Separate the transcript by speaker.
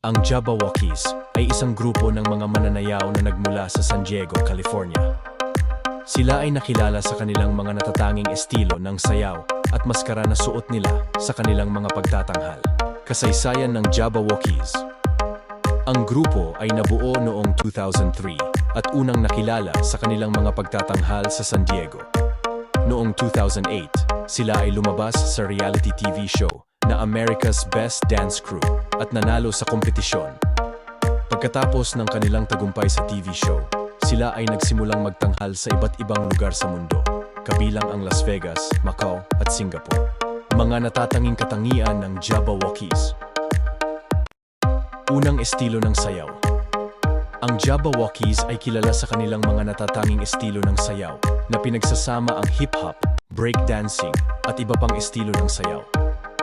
Speaker 1: Ang Jabberwockies ay isang grupo ng mga mananayaw na nagmula sa San Diego, California. Sila ay nakilala sa kanilang mga natatanging estilo ng sayaw at maskara na suot nila sa kanilang mga pagtatanghal. Kasaysayan ng Jabberwockies Ang grupo ay nabuo noong 2003 at unang nakilala sa kanilang mga pagtatanghal sa San Diego. Noong 2008, sila ay lumabas sa reality TV show na America's Best Dance Crew at nanalo sa kompetisyon. Pagkatapos ng kanilang tagumpay sa TV show, sila ay nagsimulang magtanghal sa iba't ibang lugar sa mundo, kabilang ang Las Vegas, Macau at Singapore. Mga natatanging katangian ng Jabberwockies. Unang estilo ng sayaw. Ang Jabberwockies ay kilala sa kanilang mga natatanging estilo ng sayaw na pinagsasama ang hip-hop, breakdancing at iba pang estilo ng sayaw.